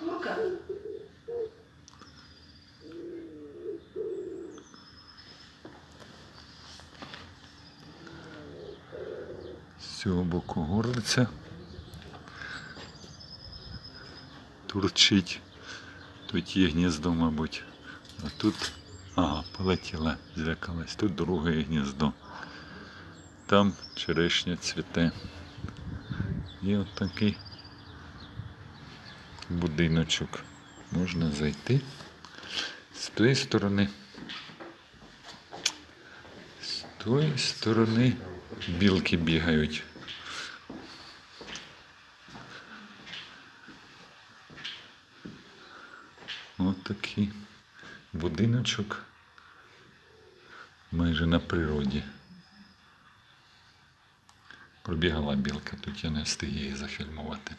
Курка. З цього боку горлиця. Турчить. Тут є гніздо, мабуть. А тут. Ага, полетіла, злякалась. Тут друге гніздо. Там черешня цвіте. І от такий будиночок. Можна зайти з тої сторони. З тої сторони білки бігають. Ось такий будиночок майже на природі. Пробігала білка, тут я не встиг її зафільмувати.